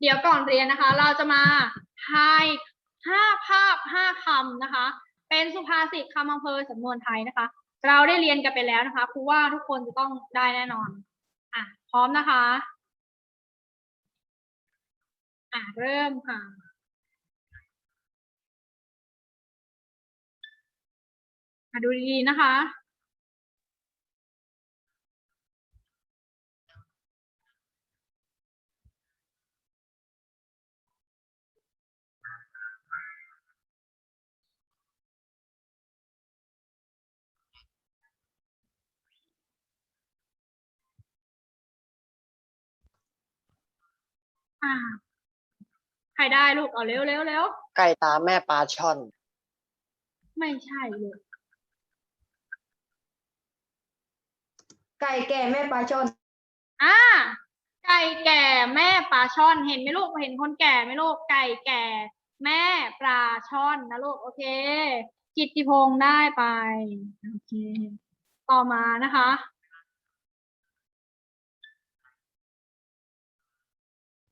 เดี๋ยวก่อนเรียนนะคะ เราจะมาทายห้าภาพห้าคำนะคะ เป็นสุภาษิตคำอำเภอสำนวนไทยนะคะ เราได้เรียนกันไปแล้วนะคะครูว่าทุกคนจะต้องได้แน่นอนอะพร้อมนะคะอะเริ่มค่ะอะดูดีๆนะคะ อ่า ใครได้ลูกเอาเร็วเร็วเร็วไก่ตาแม่ปลาช่อน ไม่ใช่เลยไก่แก่แม่ปลาช่อน อ่า ไก่แก่แม่ปลาช่อน เห็นไหมลูกเห็นคนแก่ไหมลูกไก่แก่ แม่ปลาช่อนนะลูกโอเค กิตติพงษ์ได้ไปโอเค ต่อมานะคะ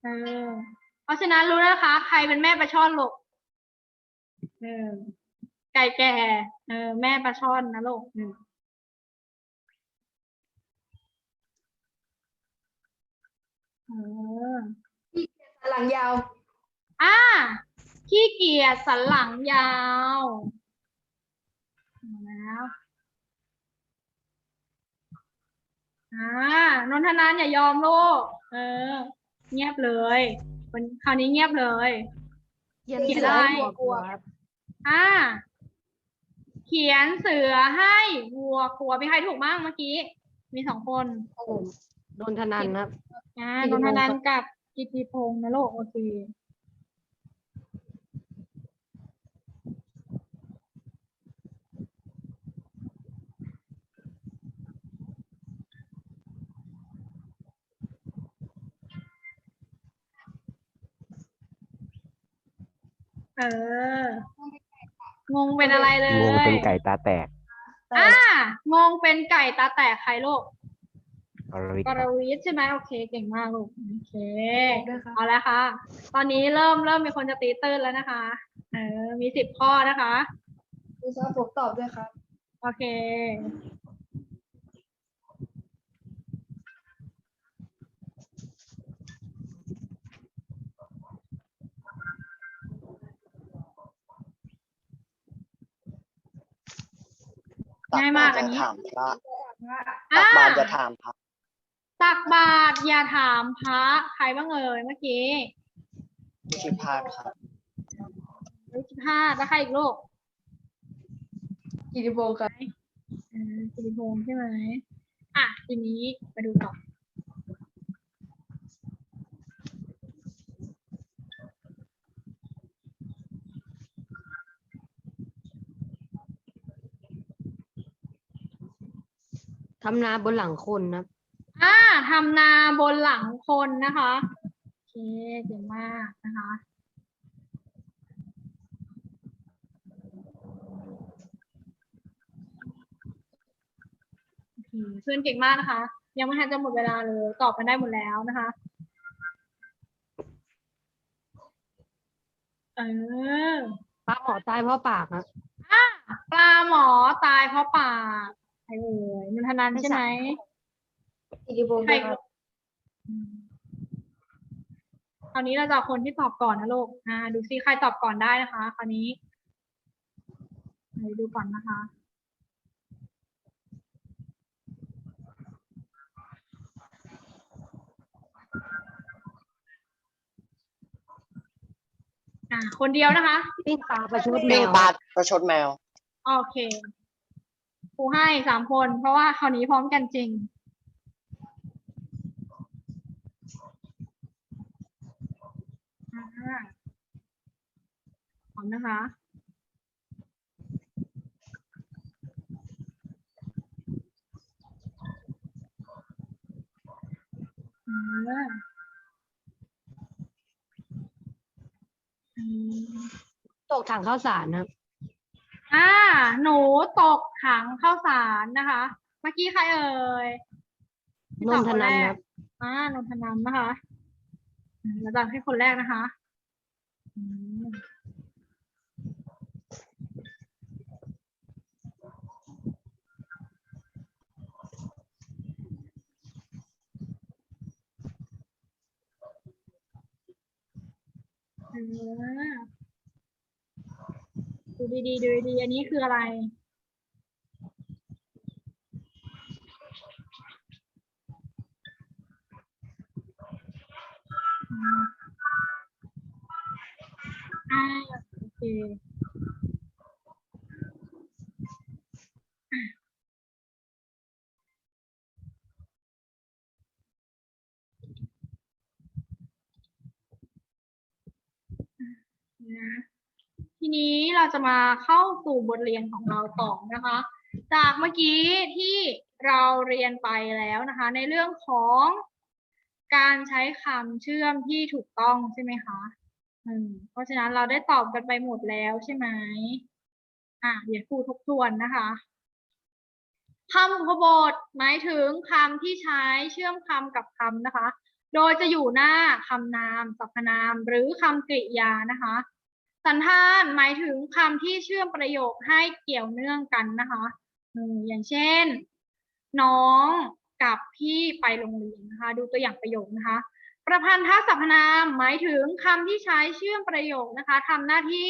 เออเพราะฉะนั้นรู้นะคะ ใครเป็นแม่ปลาช่อนลูกเออไก่แก่เออแม่ปลาช่อนนะลูกเออเออหลังยาว อ่า ขี้เกียจสันหลังยาวมาแล้วอ่านนทนานอย่ายอมลูก เออ เงียบเลยวันคราวนี้เงียบเลย เขียนเขียนเสือได้ให้วัวกลัวอ่า เขียนเสือให้วัวครัวมีใครถูกบ้างเมื่อกี้ มีสองคนผมโดนทนันครับ อ่ากินตินพทงษ์นันครับกับกิติพงษ์นะลูกโอเค เออ งงเป็นอะไรเลยงงเป็นไก่ตาแตกอ่างงเป็นไก่ตาแตกใครลูกอรวิทกย์ครรับวิทย์ใช่ไหมโอเค เก่งมากลูกโอเคด้วยครับเอาละค่ะ ตอนนี้เริ่มเริ่มมีคนจะตีตื้นแล้วนะคะ เออ มีสิบข้อนะคะดูซะผมตอบด้วยครับ โอเค ง่ายบามากตรอันจะนี้ถามพระตัอ่า กบาตรจะถามพระตักบาตรอย่าถามพระใครบ้างเอ่ยเมื่อกี้ชิพาดครับรู้สิบห้าแล้วใครอีกลูกกิติพงศ์ครับเออกิติพงษ์ใช่ไหมอะทีนี้ไปดูต่อ ทำนาบนหลังคนนะอ่าทำนาบนหลังคนนะคะโอเคเก่งมากนะคะโอเคเพื่อนเก่งมากนะคะ ยังไม่ทันจะหมดเวลาเลยตอบกันได้หมดแล้วนะคะเออปลาหมอตายเพราะปากครับอะปลาหมอตายเพราะปาก ใครเอ่ยนนทนันใช่ไหมกิติพงศ์ใครด้วยครับอืมคราวนี้เราจะเอาคนที่ตอบก่อนนะลูกอ่า ดูซิใครตอบก่อนได้นะคะ คราวนี้ไหนดูก่อนนะคะ อ่า คนเดียวนะคะ ปิ้งปลาประชดแมปิ้งวปลาประชดแมว โอเค ครูให้สามคน เพราะว่าคราวนี้พร้อมกันจริงอ่าพร้อมนะคะอ่าอืมตกถังข้าวสารครับ อ่า หนูตกถังข้าวสารนะคะ เมื่อกี้ใครเอ่ยที่นตอนบทคนนัแรนคกรับ อ่านนทนันนะคะเออืมอาจารย์ให้คนแรกนะคะอืมอ่า ดูดีๆดูดีๆอันนี้คืออะไร อ่าโอเคนะทีนี้ เราจะมาเข้าสู่บทเรียนของเราต่อนะคะ จากเมื่อกี้ที่เราเรียนไปแล้วนะคะ ในเรื่องของการใช้คำเชื่อมที่ถูกต้องใช่ไหมคะอืมเพราะฉะนั้นเราได้ตอบกันไปหมดแล้วใช่ไหมอะเดี๋ยวครูทบทวนนะคะคำพบทหมายถึงคำที่ใช้เชื่อมคำกับคำนะคะ โดยจะอยู่หน้าคำนามสรรพนาม หรือคำกริยานะคะ สันธานหมายถึงคำที่เชื่อมประโยคให้เกี่ยวเนื่องกันนะคะอย่างเช่น น้องกับพี่ไปโรงเรียนนะคะ ดูตัวอย่างประโยคนะคะ ประพันธสรรพนามหมายถึงคำที่ใช้เชื่อมประโยคนะคะทำหน้าที่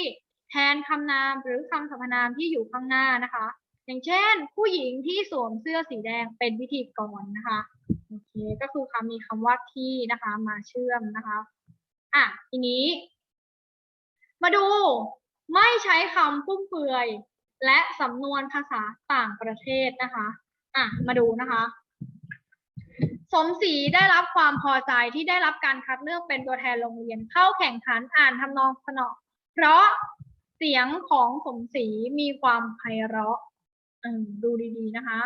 แทนคำนามหรือคำสรรพนามที่อยู่ข้างหน้านะคะ อย่างเช่น ผู้หญิงที่สวมเสื้อสีแดงเป็นพิธีกรนะคะโอเคก็คือคำมีคำว่าที่นะคะมาเชื่อมนะคะอะทีนี้ มาดูไม่ใช้คำฟุ่มเฟือย และสำนวนภาษาต่างประเทศนะคะอะมาดูนะคะ สมศรีได้รับความพอใจที่ได้รับการคัดเลือกเป็นตัวแทนโรงเรียน เข้าแข่งขันอ่านทำนองสนอเพราะเสียงของสมศรีมีความไพเราะดูดีๆนะคะ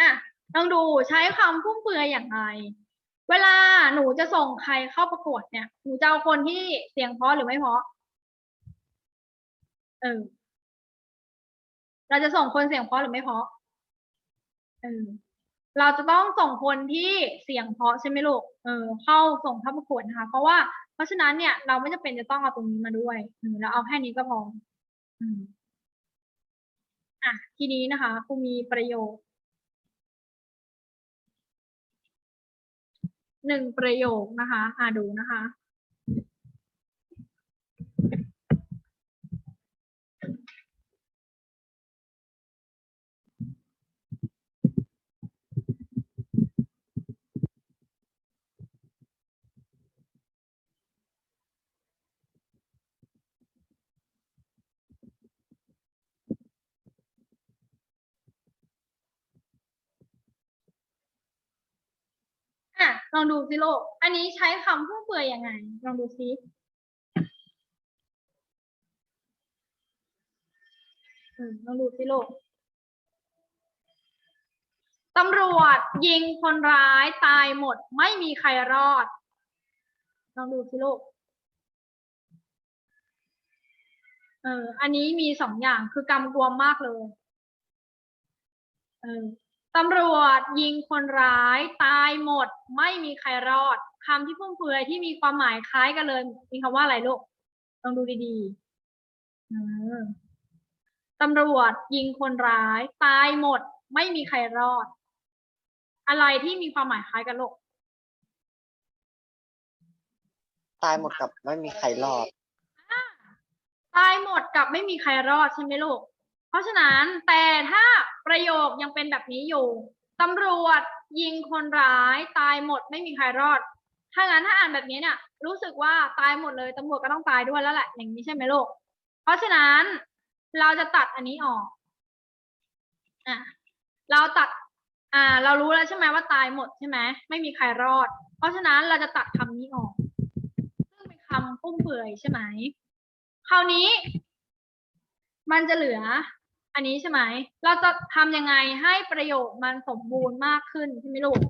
อะลองดูใช้คำฟุ่มเฟือยอย่างไร เวลาหนูจะส่งใครเข้าประกวดเนี่ย หนูจะเอาคนที่เสียงเพราะหรือไม่เพราะ เออ เราจะส่งคนเสียงเพราะหรือไม่เพราะ เออ เราจะต้องส่งคนที่เสียงเพราะใช่ไหมลูก เออ เข้าส่งเข้าประกวดนะคะ เพราะว่า เพราะฉะนั้นเนี่ย เราไม่จำเป็นจะต้องเอาตรงนี้มาด้วยเออเราเอาแค่นี้ก็พอ อืมอะ ทีนี้นะคะครูมีประโยค หนึ่งประโยคนะคะอ่าดูนะคะ อะ ลองดูสิโลก อันนี้ใช้คำฟุ่มเฟือยยังไง ลองดูซิลองดูสิโลกตำรวจยิงคนร้ายตายหมด ไม่มีใครรอด ลองดูสิโลกเออ อันนี้มีสองอย่างคือกำกวมมากเลย เออ ตำรวจยิงคนร้าย ตายหมด ไม่มีใครรอดคำที่ฟุ่มเฟือยที่มีความหมายคล้ายกันเลย มีคำว่าอะไรลูกลองดูดีๆเออตำรวจยิงคนร้าย ตายหมด ไม่มีใครรอด อะไรที่มีความหมายคล้ายกันลูกตายหมดกับไม่มีใครรอด ตายหมดกับไม่มีใครรอดใช่ไหมลูก เพราะฉะนั้นแต่ถ้าประโยคยังเป็นแบบนี้อยู่ตำรวจยิงคนร้ายตายหมดไม่มีใครรอด ถ้างั้นถ้าอ่านแบบนี้เนี่ยรู้สึกว่าตายหมดเลยตำรวจก็ต้องตายด้วยแล้วแหละอย่างนี้ใช่ไหมลูก เพราะฉะนั้นเราจะตัดอันนี้ออกอะเราตัดอ่า เรารู้แล้วใช่ไหมว่าตายหมดใช่ไหมไม่มีใครรอด เพราะฉะนั้นเราจะตัดคำนี้ออกซึ่งเป็นคำฟุ่มเฟือยใช่ไหมคราวนี้ มันจะเหลือ อันนี้ใช่ไหม เราจะทำยังไงให้ประโยคมันสมบูรณ์มากขึ้นใช่ไหมลูก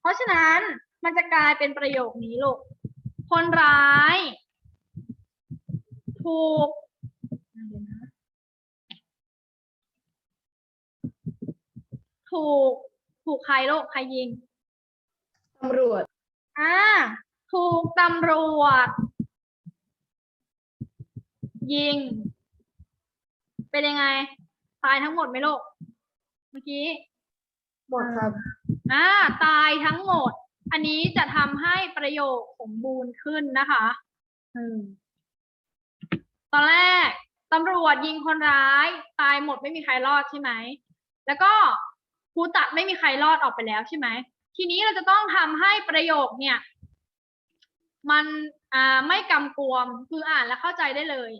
เพราะฉะนั้นมันจะกลายเป็นประโยคนี้ลูก คนร้าย ถูกเดี๋ยวนะถูก ถูกใครลูกใครยิง ตำรวจ อ่า ถูกตำรวจ ยิง เป็นยังไง ตายทั้งหมดไหมลูกเมื่อกี้หมดครับ อ่า ตายทั้งหมด อันนี้จะทำให้ประโยคสมบูรณ์ขึ้นนะคะอืมตอนแรกตำรวจยิงคนร้าย ตายหมดไม่มีใครรอดใช่ไหม แล้วก็ครูตัดไม่มีใครรอดออกไปแล้วใช่ไหม ทีนี้เราจะต้องทำให้ประโยคเนี่ย มันอ่าไม่กำกวมคืออ่านแล้วเข้าใจได้เลย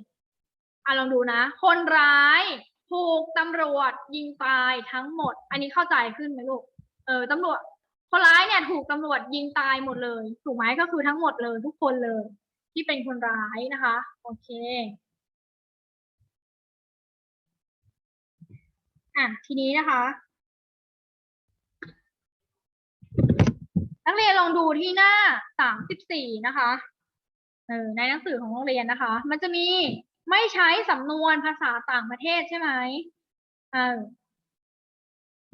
อะลองดูนะ คนร้าย ถูกตำรวจยิงตายทั้งหมด อันนี้เข้าใจขึ้นไหมลูก เออตำรวจคนร้ายเนี่ยถูกตำรวจยิงตายหมดเลย ถูกไหมก็คือทั้งหมดเลยทุกคนเลย ที่เป็นคนร้ายนะคะ โอเคอะทีนี้นะคะ นักเรียนลองดูที่หน้าสามสิบสี่นะคะเออในหนังสือของโรงเรียนนะคะ มันจะมี ไม่ใช้สำนวนภาษาต่างประเทศใช่ไหมเออ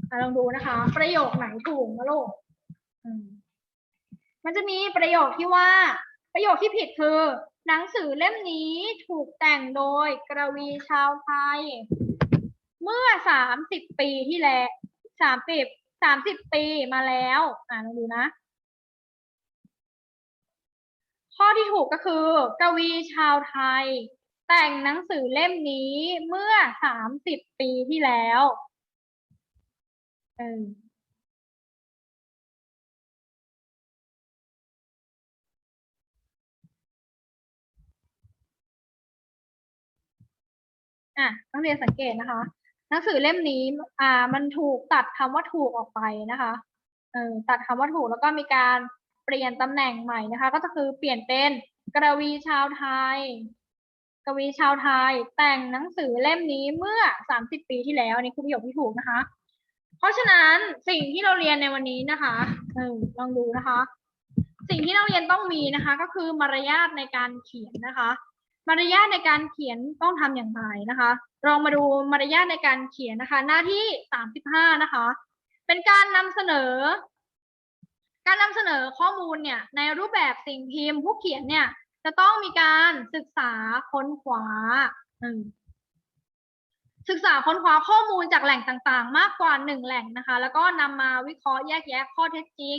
อะลองดูนะคะ ประโยคไหนถูกนะลูกอืมมันจะมีประโยคที่ว่า ประโยคที่ผิดคือ หนังสือเล่มนี้ถูกแต่งโดยกระวีชาวไทย เมื่อสามสิบปีที่แล้วสามสิบสามสิบปีมาแล้ว อ่าลองดูนะข้อที่ถูกก็คือกวีชาวไทย แต่งหนังสือเล่มนี้เมื่อสามสิบปีที่แล้วเอออะนักเรียนสังเกตนะคะ หนังสือเล่มนี้อ่ามันถูกตัดคำว่าถูกออกไปนะคะเออตัดคำว่าถูกแล้วก็มีการเปลี่ยนตำแหน่งใหม่นะคะ ก็คือเปลี่ยนเป็นกระวีชาวไทย กวีชาวไทย แต่งหนังสือเล่มนี้เมื่อ 30 ปีที่แล้วนี่คือประโยคที่ถูกนะคะ เพราะฉะนั้นสิ่งที่เราเรียนในวันนี้นะคะเออลองดูนะคะ สิ่งที่เราเรียนต้องมีนะคะ ก็คือมารยาทในการเขียนนะคะ มารยาทในการเขียนต้องทำอย่างไรนะคะลองมาดูมารยาทในการเขียนนะคะ หน้าที่สามสิบห้านะคะ เป็นการนำเสนอ การนำเสนอข้อมูลเนี่ยในรูปแบบสิ่งพิมพ์ผู้เขียนเนี่ย จะต้องมีการศึกษาค้นคว้าศึกษาค้นคว้าข้อมูลจากแหล่งต่างๆ มากกว่าหนึ่งแหล่งนะคะ แล้วก็นำมาวิเคราะห์แยกแยะข้อเท็จจริง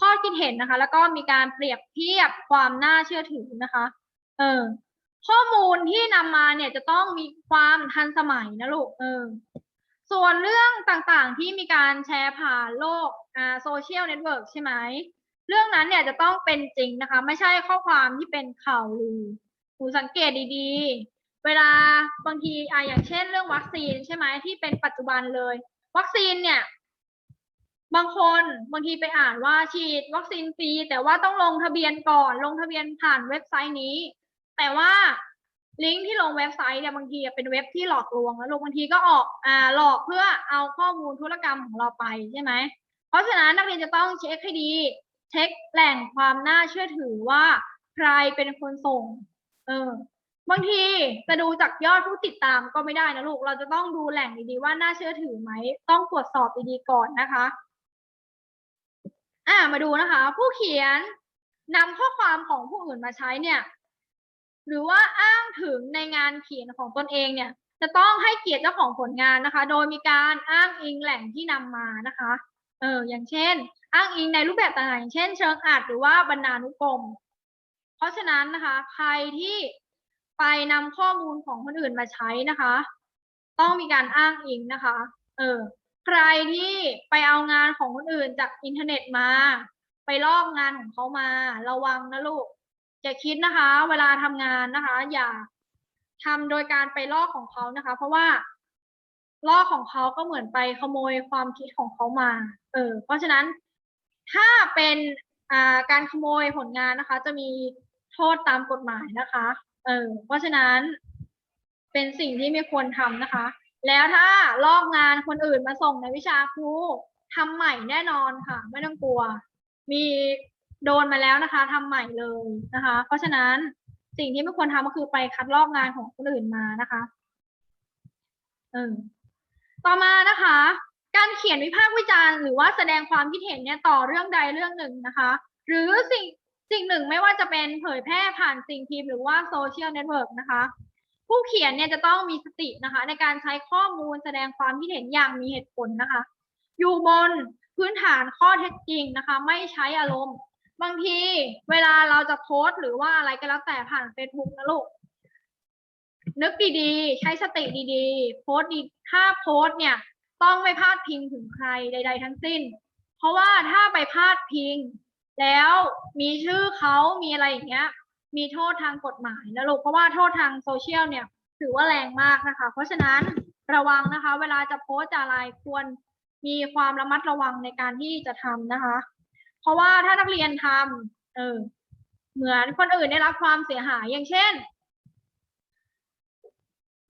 ข้อคิดเห็นนะคะ แล้วก็มีการเปรียบเทียบความน่าเชื่อถือนะคะ เออ ข้อมูลที่นำมาเนี่ยจะต้องมีความทันสมัยนะลูก เออ ส่วนเรื่องต่างๆที่มีการแชร์ผ่านโลกอ่าโซเชียลเน็ตเวิร์กใช่ไหม เรื่องนั้นเนี่ยจะต้องเป็นจริงนะคะ ไม่ใช่ข้อความที่เป็นข่าวลือหนูสังเกตดีๆ เวลาบางทีอ่าอย่างเช่น เรื่องวัคซีนใช่ไหมที่เป็นปัจจุบันเลย วัคซีนเนี่ย บางคนบางทีไปอ่านว่าฉีดวัคซีนฟรีแต่ว่าต้องลงทะเบียนก่อน ลงทะเบียนผ่านเว็บไซต์นี้ แต่ว่าลิงก์ที่ลงเว็บไซต์เนี่ยบางทีเป็นเว็บที่หลอกลวงแล้วลูกบางทีก็ออกอ่าหลอกเพื่อเอาข้อมูลธุรกรรมของเราไปใช่ไหมเพราะฉะนั้นนักเรียนจะต้องเช็คให้ดี เช็คแหล่งความน่าเชื่อถือว่าใครเป็นคนส่ง เออ บางทีจะดูจากยอดผู้ติดตามก็ไม่ได้นะลูก เราจะต้องดูแหล่งดีๆว่าน่าเชื่อถือไหม ต้องตรวจสอบดีๆก่อนนะคะ อ่า มาดูนะคะ ผู้เขียนนำข้อความของผู้อื่นมาใช้เนี่ย หรือว่าอ้างถึงในงานเขียนของตนเองเนี่ย จะต้องให้เกียรติเจ้าของผลงานนะคะ โดยมีการอ้างอิงแหล่งที่นำมานะคะ เออ อย่างเช่น อ้างอิงในรูปแบบต่างๆเช่นเชิงอัดหรือว่าบรรณานุกรม เพราะฉะนั้นนะคะ ใครที่ไปนำข้อมูลของคนอื่นมาใช้นะคะ ต้องมีการอ้างอิงนะคะ เออ ใครที่ไปเอางานของคนอื่นจากอินเทอร์เน็ตมา ไปลอกงานของเขามา ระวังนะลูกอย่าคิดนะคะ เวลาทำงานนะคะ อย่าทำโดยการไปลอกของเขานะคะ เพราะว่าลอกของเขาก็เหมือนไปขโมยความคิดของเขามา เออ เพราะฉะนั้น ถ้าเป็นการขโมยผลงานนะคะ จะมีโทษตามกฎหมายนะคะ เออเพราะฉะนั้นเป็นสิ่งที่ไม่ควรทำนะคะ แล้วถ้าลอกงานคนอื่นมาส่งในวิชาครูทำใหม่แน่นอนค่ะ ไม่ต้องกลัว มีโดนมาแล้วนะคะทำใหม่เลยนะคะ เพราะฉะนั้นสิ่งที่ไม่ควรทำก็คือไปคัดลอกงานของคนอื่นมานะคะ เออต่อมานะคะ การเขียนวิพากษ์วิจารณ์หรือว่าแสดงความคิดเห็นเนี่ยต่อเรื่องใดเรื่องหนึ่งนะคะ หรือสิ่งสิ่งหนึ่งไม่ว่าจะเป็นเผยแพร่ผ่านสิ่งพิมพ์หรือว่าโซเชียลเน็ตเวิร์กนะคะ ผู้เขียนเนี่ยจะต้องมีสตินะคะ ในการใช้ข้อมูลแสดงความคิดเห็นอย่างมีเหตุผลนะคะ อยู่บนพื้นฐานข้อเท็จจริงนะคะ ไม่ใช้อารมณ์ บางทีเวลาเราจะโพสต์ หรือว่าอะไรก็แล้วแต่ผ่าน Facebook นะลูกนึกดีๆ ใช้สติดีๆ โพสต์ดีถ้าโพสต์เนี่ย ต้องไม่พาดพิงถึงใครใด ๆ ทั้งสิ้น เพราะว่าถ้าไปพาดพิง แล้วมีชื่อเขามีอะไรอย่างเงี้ย มีโทษทางกฎหมายนะลูกเพราะว่าโทษทางโซเชียลเนี่ยถือว่าแรงมากนะคะ เพราะฉะนั้นระวังนะคะ เวลาจะโพสต์จะอะไรควรมีความระมัดระวังในการที่จะทำนะคะ เพราะว่าถ้านักเรียนทำเออเหมือนคนอื่นได้รับความเสียหายอย่างเช่น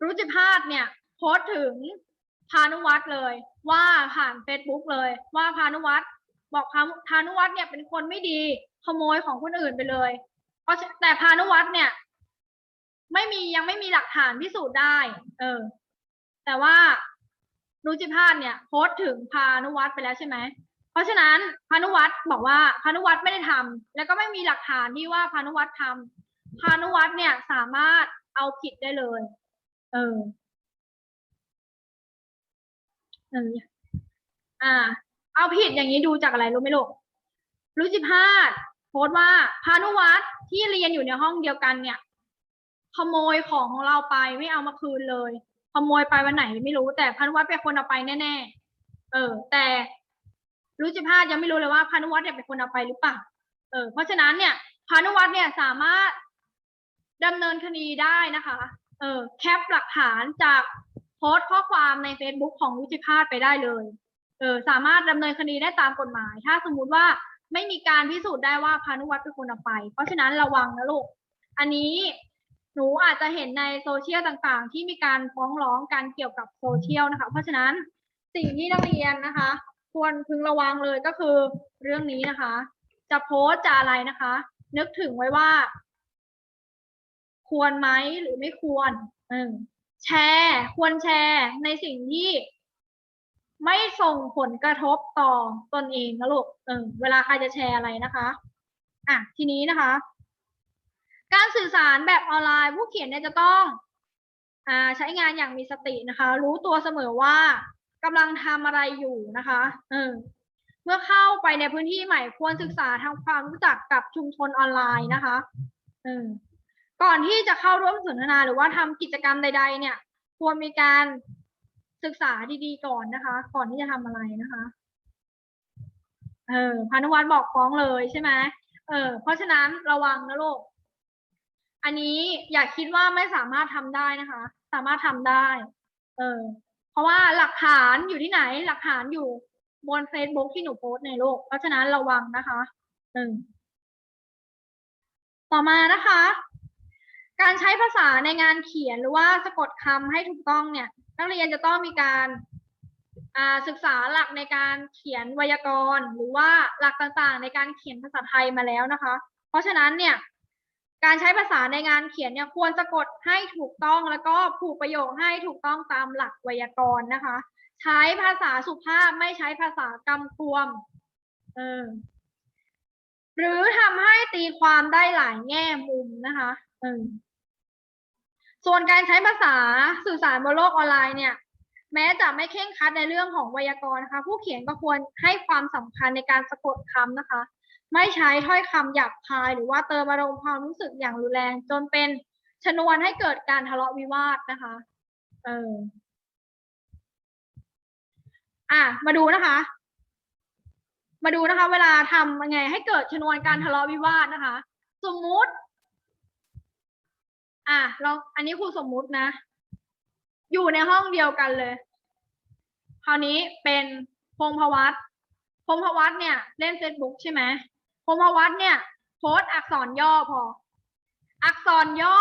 รุจิพาสเนี่ยโพสต์ถึง พานุวัตรเลย ว่าผ่านเฟซบุ๊กเลย ว่าพานุวัตรบอกพาพานุวัตรเนี่ยเป็นคนไม่ดีขโมยของคนอื่นไปเลย เพราะแต่พานุวัตรเนี่ย ไม่มียังไม่มีหลักฐานพิสูจน์ได้ เออ แต่ว่ารุจิพาสเนี่ยโพสต์ถึงพานุวัตรไปแล้วใช่ไหมเพราะฉะนั้นพานุวัตรบอกว่าพานุวัตรไม่ได้ทำแล้วก็ไม่มีหลักฐานที่ว่าพานุวัตรทำพานุวัตรเนี่ยสามารถเอาผิดได้เลย เออ เอออ่า เอาผิดอย่างนี้ดูจากอะไรรู้ไหมลูกรู้จิพาสโพสต์ว่าพานุวัตรที่เรียนอยู่ในห้องเดียวกันเนี่ย ขโมยของของเราไปไม่เอามาคืนเลย ขโมยไปวันไหนไม่รู้แต่พานุวัตรเป็นคนเอาไปแน่ๆเออ แต่รู้จิพาสยังไม่รู้เลยว่าพานุวัตรเนี่ยเป็นคนเอาไปหรือเปล่าเออเพราะฉะนั้นเนี่ยพานุวัตรเนี่ยสามารถดำเนินคดีได้นะคะ เออแคปหลักฐานจาก พสต์ข้อความใน Facebook ของรุจิพาสไปได้เลยเออสามารถดำเนินคดีได้ตามกฎหมาย ถ้าสมมุติว่าไม่มีการพิสูจน์ได้ว่าพานุวัตรเป็นคนเอาไป เพราะฉะนั้นระวังนะลูก อันนี้หนูอาจจะเห็นในโซเชียลต่างๆ ที่มีการฟ้องร้องกันเกี่ยวกับโซเชียลนะคะ เพราะฉะนั้นสิ่งที่นักเรียนนะคะ ควรพึงระวังเลยก็คือเรื่องนี้นะคะ จะโพสต์จะอะไรนะคะ นึกถึงไว้ว่า ควรไหมหรือไม่ควรเออ แชร์ควรแชร์ในสิ่งที่ไม่ส่งผลกระทบต่อตนเองนะลูกเออเวลาใครจะแชร์อะไรนะคะอะทีนี้นะคะ การสื่อสารแบบออนไลน์ผู้เขียนเนี่ยจะต้องอ่าใช้งานอย่างมีสตินะคะ รู้ตัวเสมอว่ากำลังทำอะไรอยู่นะคะเออเมื่อเข้าไปในพื้นที่ใหม่ควรศึกษาทำความรู้จักกับชุมชนออนไลน์นะคะเออ ก่อนที่จะเข้าร่วมสนทนาหรือว่าทำกิจกรรมใด ๆ เนี่ยควรมีการศึกษาดีๆก่อนนะคะ ก่อนที่จะทำอะไรนะคะ เออพานุวัฒน์บอกฟ้องเลยใช่ไหมเออเพราะฉะนั้นระวังนะลูกอันนี้อย่าคิดว่าไม่สามารถทำได้นะคะ สามารถทำได้ เออ เพราะว่าหลักฐานอยู่ที่ไหน หลักฐานอยู่บน Facebook ที่หนูโพสในโลก เพราะฉะนั้นระวังนะคะเออต่อมานะคะ การใช้ภาษาในงานเขียนหรือว่าสะกดคำให้ถูกต้องเนี่ย นักเรียนจะต้องมีการศึกษาหลักในการเขียนไวยากรณ์ หรือว่าหลักต่างๆ ในการเขียนภาษาไทยมาแล้วนะคะ เพราะฉะนั้นเนี่ยการใช้ภาษาในงานเขียนเนี่ยควรสะกดให้ถูกต้องแล้วก็ผูกประโยคให้ถูกต้องตามหลักไวยากรณ์นะคะ ใช้ภาษาสุภาพไม่ใช้ภาษากำกวมเออหรือทำให้ตีความได้หลายแง่มุมนะคะเออ ส่วนการใช้ภาษาสื่อสารบนโลกออนไลน์เนี่ย แม้จะไม่เคร่งครัดในเรื่องของไวยากรณ์นะคะ ผู้เขียนก็ควรให้ความสำคัญในการสะกดคำนะคะ ไม่ใช้ถ้อยคำหยาบคายหรือว่าเติมอารมณ์ความรู้สึกอย่างรุนแรง จนเป็นชนวนให้เกิดการทะเลาะวิวาทนะคะ เอออะมาดูนะคะ มาดูนะคะ เวลาทำยังไงให้เกิดชนวนการทะเลาะวิวาทนะคะ สมมุติ อะลองอันนี้ครูสมมุตินะ อยู่ในห้องเดียวกันเลย คราวนี้เป็นพงพวัตพงพวัตเนี่ยเล่น Facebook ใช่ไหมพงพวัตเนี่ยโพสอักษรย่อพอ อักษรย่อ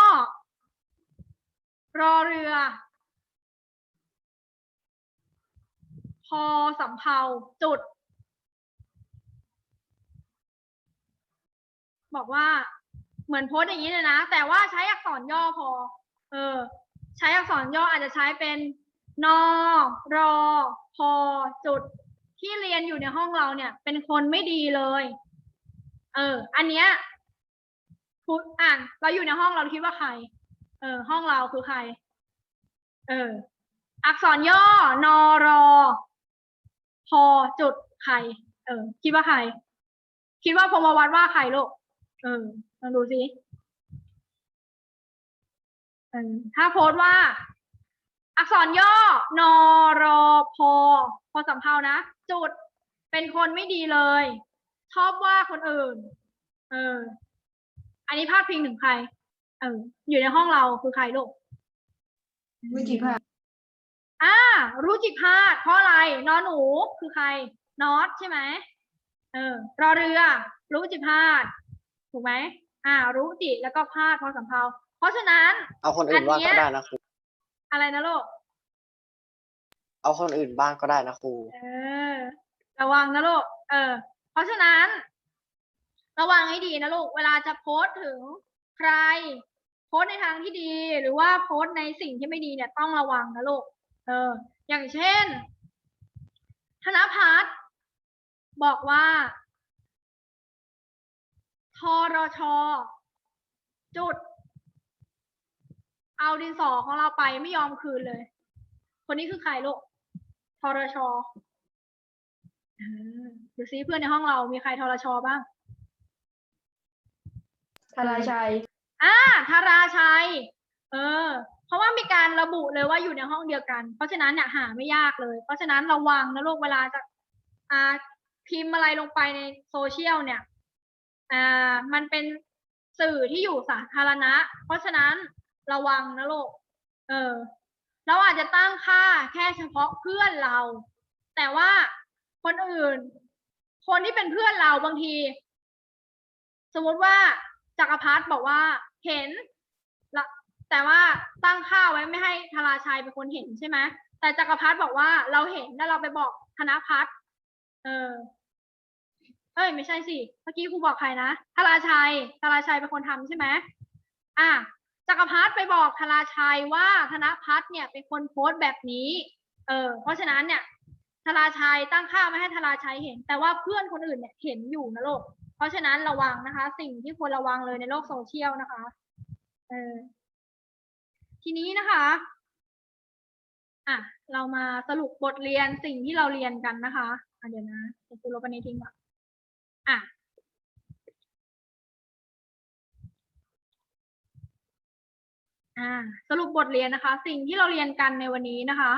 รอเรือพอสำเภาจุด บอกว่า เหมือนโพสต์อย่างนี้เลยนะ แต่ว่าใช้อักษรย่อพอ เออ ใช้อักษรย่ออาจจะใช้เป็นนอรอพอจุดที่เรียนอยู่ในห้องเราเนี่ย เป็นคนไม่ดีเลย เออ อันเนี้ยพูดอ่านเราอยู่ในห้องเราคิดว่าใคร เออ ห้องเราคือใคร เออ อักษรย่อนอรอพอจุดใคร เออ คิดว่าใคร คิดว่าพมวัดว่าใครลูก เออ ลองดูสิเออถ้าโพสต์ว่า อักษรย่อนอรอพอพอสำเพานะ จุดเป็นคนไม่ดีเลย ชอบว่าคนอื่น เออ อันนี้พาดพิงถึงใคร เออ อยู่ในห้องเราคือใครลูกวิจิภาอ่ารู้จิกพาดเพราะอะไรนอนหนูคือใครนอตใช่ไหมเออรอเรือ รู้จิพาดถูกไหม อ่า รู้จิแล้วก็พาดพอสำเพาเพราะฉะนั้น เอาคนอื่นบ้างอันเนี้ก็ยได้นะครู อะไรนะลูก เอาคนอื่นบ้างก็ได้นะครู เออ ระวังนะลูก เออ เพราะฉะนั้น ระวังให้ดีนะลูก เวลาจะโพสต์ถึงใคร โพสต์ในทางที่ดี หรือว่าโพสต์ในสิ่งที่ไม่ดีเนี่ยต้องระวังนะลูก เออ อย่างเช่น ธนพัฒน์บอกว่า ทรช จุด เอาดินสอของเราไปไม่ยอมคืนเลย คนนี้คือใครลูกทรชเออดูซิเพื่อนในห้องเรามีใครทรชบ้างธราชัย อ่าธาราชัย เออ เพราะว่ามีการระบุเลยว่าอยู่ในห้องเดียวกัน เพราะฉะนั้นเนี่ยหาไม่ยากเลย เพราะฉะนั้นระวังนะลูกเวลาจะอ่าพิมพ์อะไรลงไปในโซเชียลเนี่ย อ่ามันเป็นสื่อที่อยู่สาธารณะ เพราะฉะนั้นระวังนะลูกเออเราอาจจะตั้งค่าแค่เฉพาะเพื่อนเรา แต่ว่าคนอื่น คนที่เป็นเพื่อนเราบางที สมมติว่าจักรพัฒบอกว่าเห็นละแต่ว่าตั้งค่าไว้ไม่ให้ธราชัยเป็นคนเห็นใช่ไหมแต่จักรพัฒบอกว่าเราเห็นแล้วเราไปบอกธนพัฒน์เออ เอ้ยไม่ใช่สิ เมื่อกี้ครูบอกใครนะธราชัยธราชัยเป็นคนทำใช่ไหมอะจักรพัฒไปบอกธราชัยว่าธนพัฒน์เนี่ยเป็นคนโพสต์แบบนี้ เออ เพราะฉะนั้นเนี่ยธราชัยตั้งค่าไม่ให้ธราชัยเห็น แต่ว่าเพื่อนคนอื่นเนี่ยเห็นอยู่นะลูก เพราะฉะนั้นระวังนะคะ สิ่งที่ควรระวังเลยในโลกโซเชียลนะคะ เออ ทีนี้นะคะอะเรามาสรุปบทเรียนสิ่งที่เราเรียนกันนะคะอะเดี๋ยวนะเดี๋ยวกูลบอันนี้ทิ้งก่อน อะสรุปบทเรียนนะคะ สิ่งที่เราเรียนกันในวันนี้นะคะ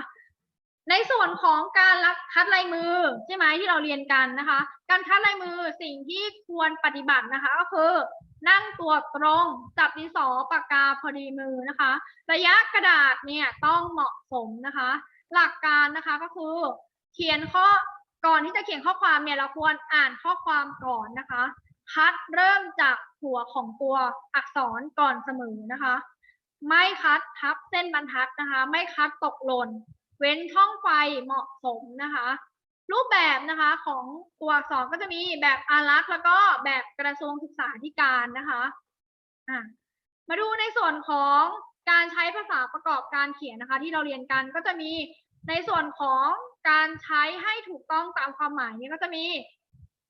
ในส่วนของการรับคัดลายมือใช่ไหมที่เราเรียนกันนะคะ การคัดลายมือสิ่งที่ควรปฏิบัตินะคะ ก็คือนั่งตัวตรงจับดินสอปากกาพอดีมือนะคะ ระยะกระดาษเนี่ยต้องเหมาะสมนะคะ หลักการนะคะก็คือ เขียนข้อ ก่อนที่จะเขียนข้อความเนี่ยเราควรอ่านข้อความก่อนนะคะ คัดเริ่มจากหัวของตัวอักษรก่อนเสมอนะคะ ไม่คัดทับเส้นบรรทัดนะคะ ไม่คัดตกหล่น เว้นช่องไฟเหมาะสมนะคะ รูปแบบนะคะของตัวอักษรก็จะมีแบบอารักษ์แล้วก็แบบกระทรวงศึกษาธิการนะคะะมาดูในส่วนของการใช้ภาษาประกอบการเขียนนะคะ ที่เราเรียนกันก็จะมีในส่วนของ การใช้ให้ถูกต้องตามความหมายนี่ก็จะมี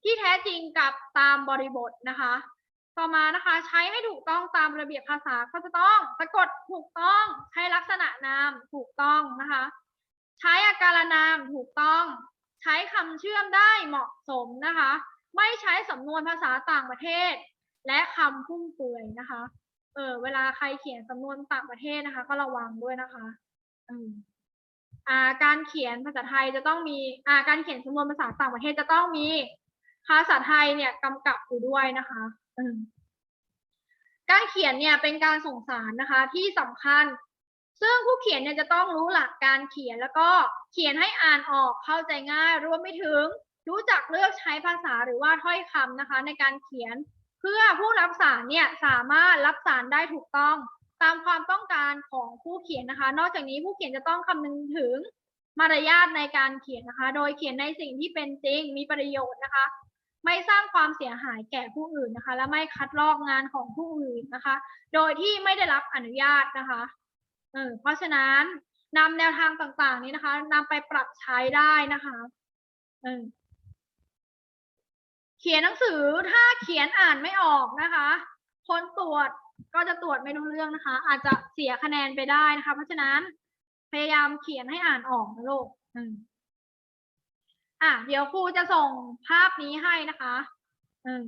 ที่แท้จริงกับตามบริบทนะคะ ต่อมานะคะใช้ให้ถูกต้องตามระเบียบภาษาก็จะต้องสะกดถูกต้องใช้ลักษณะนามถูกต้องนะคะ ใช้อาการนามถูกต้อง ใช้คำเชื่อมได้เหมาะสมนะคะ ไม่ใช้สำนวนภาษาต่างประเทศ และคำพุ่มเปือยนะคะเออเวลาใครเขียนสำนวนต่างประเทศนะคะ ก็ระวังด้วยนะคะ อืม การเขียนภาษาไทยจะต้องมีการเขียนสำนวนภาษาต่างประเทศจะต้องมีภาษาไทยเนี่ยกำกับอยู่ด้วยนะคะการเขียนเนี่ยเป็นการส่งสารนะคะที่สำคัญ ซึ่งผู้เขียนเนี่ยจะต้องรู้หลักการเขียนแล้วก็เขียนให้อ่านออกเข้าใจง่ายรวมไปถึง รู้จักเลือกใช้ภาษาหรือว่าถ้อยคำนะคะ ในการเขียนเพื่อผู้รับสารเนี่ยสามารถรับสารได้ถูกต้อง ตามความต้องการของผู้เขียนนะคะ นอกจากนี้ผู้เขียนจะต้องคำนึงถึงมารยาทในการเขียนนะคะ โดยเขียนในสิ่งที่เป็นจริงมีประโยชน์นะคะ ไม่สร้างความเสียหายแก่ผู้อื่นนะคะ และไม่คัดลอกงานของผู้อื่นนะคะ โดยที่ไม่ได้รับอนุญาตนะคะเออเพราะฉะนั้นนำแนวทางต่างๆ นี้นะคะนำไปปรับใช้ได้นะคะเออเขียนหนังสือถ้าเขียนอ่านไม่ออกนะคะ คนตรวจ ก็จะตรวจไม่รู้เรื่องนะคะ อาจจะเสียคะแนนไปได้นะคะ เพราะฉะนั้นพยายามเขียนให้อ่านออกนะลูกอืมอะเดี๋ยวครูจะส่งภาพนี้ให้นะคะอืม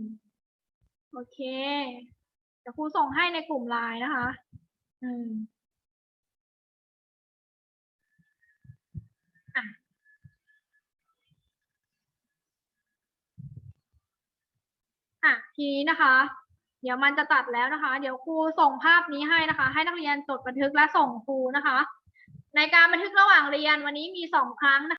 โอเค เดี๋ยวครูส่งให้ในกลุ่มไลน์นะคะ อืมอะอะทีนี้นะคะ เดี๋ยวมันจะตัดแล้วนะคะ เดี๋ยวครูส่งภาพนี้ให้นะคะ ให้นักเรียนจดบันทึกและส่งครูนะคะ ในการบันทึกระหว่างเรียนวันนี้มีสองครั้งนะคะ